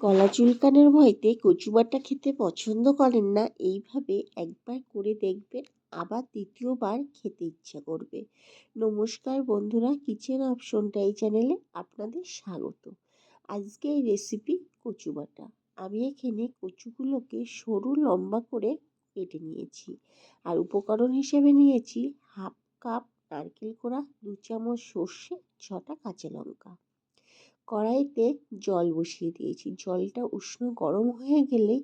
গলা চুলকানোর ভয়তে কচুবাটা খেতে পছন্দ করেন না, এইভাবে একবার করে দেখবেন আবার দ্বিতীয়বার খেতে ইচ্ছা করবে। নমস্কার বন্ধুরা, কিচেন অপশনটা এই চ্যানেলে আপনাদের স্বাগত। আজকে এই রেসিপি কচুবাটা। আমি এখানে কচুগুলোকে সরু লম্বা করে কেটে নিয়েছি। আর উপকরণ হিসেবে নিয়েছি হাফ কাপ নারকেল কোড়া, দু চামচ সর্ষে, ছটা কাঁচা লঙ্কা। কড়াইতে জল বসিয়ে দিয়েছি। জলটা উষ্ণ গরম হয়ে গেলেই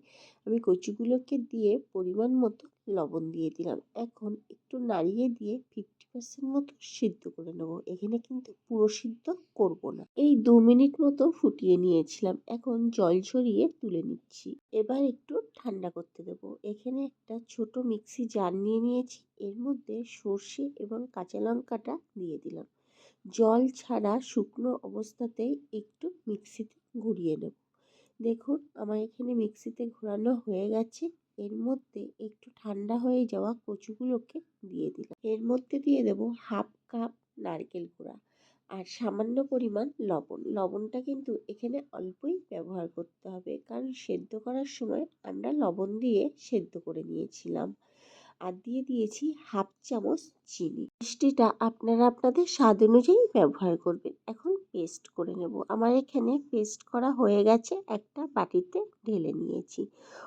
আমি কচুগুলোকে দিয়ে পরিমাণ মতো লবণ দিয়ে দিলাম। এখন একটু নাড়িয়ে দিয়ে ফিফটি পার্সেন্ট মতো সিদ্ধ করে নেব। এখানে কিন্তু পুরো সিদ্ধ করব না। এই দু মিনিট মতো ফুটিয়ে নিয়েছিলাম। এখন জল ঝরিয়ে তুলে নিচ্ছি। এবার একটু ঠান্ডা করতে দেব। এখানে একটা ছোট মিক্সি জার নিয়ে নিয়েছি। এর মধ্যে সর্ষে এবং কাঁচা লঙ্কাটা দিয়ে দিলাম। জল ছাড়া শুকনো অবস্থাতেই একটু মিক্সিতে ঘুরিয়ে নেব। দেখুন, আমার এখানে মিক্সিতে ঘোরানো হয়ে গেছে। এর মধ্যে একটু ঠান্ডা হয়ে যাওয়া কচুগুলোকে দিয়ে দিলাম। এর মধ্যে দিয়ে দেব হাফ কাপ নারকেল কোড়া আর সামান্য পরিমাণ লবণ। লবণটা কিন্তু এখানে অল্পই ব্যবহার করতে হবে কারণ সেদ্ধ করার সময় আমরা লবণ দিয়ে সেদ্ধ করে নিয়েছিলাম। আর দিয়ে দিয়েছি হাফ চামচ চিনি। মিষ্টিটা আপনারা আপনাদের স্বাদ অনুযায়ী ব্যবহার করবেন। এখন পেস্ট করে নেব। আমার এখানে পেস্ট করা হয়ে গেছে, একটা বাটিতে ঢেলে নিয়েছি।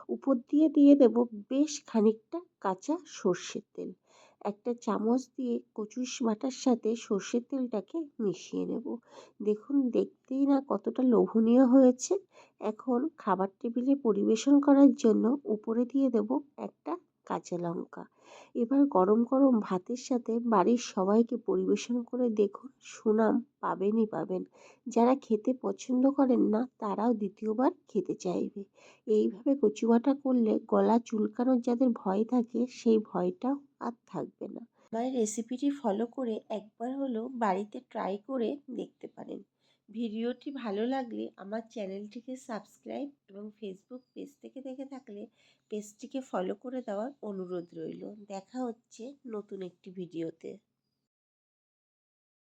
উপর দিয়ে দিয়ে দেব বেশ খানিকটা কাঁচা সর্ষের তেল। একটা চামচ দিয়ে কচু বাটার সাথে সর্ষের তেলটাকে মিশিয়ে নেব। দেখুন, দেখতেই না কতটা লোভনীয় হয়েছে। এখন খাবার টেবিলে পরিবেশন করার জন্য উপরে দিয়ে দেব একটা কাঁচা লঙ্কা। এবার গরম গরম ভাতের সাথে বাড়ির সবাইকে পরিবেশন করে দেখুন সুনাম পাবেনই পাবেন। যারা খেতে পছন্দ করেন না, তারাও দ্বিতীয়বার খেতে চাইবে। এইভাবে কচু বাটা করলে গলা চুলকানোর যাদের ভয় থাকে, সেই ভয়টাও আর থাকবে না। আমার রেসিপিটি ফলো করে একবার হলেও বাড়িতে ট্রাই করে দেখতে পারেন। ভিডিওটি ভালো লাগলে আমার চ্যানেলটিকে সাবস্ক্রাইব এবং ফেসবুক পেজ থেকে দেখে থাকলে পেজটিকে ফলো করে দেওয়ার অনুরোধ রইল। দেখা হচ্ছে নতুন একটি ভিডিওতে।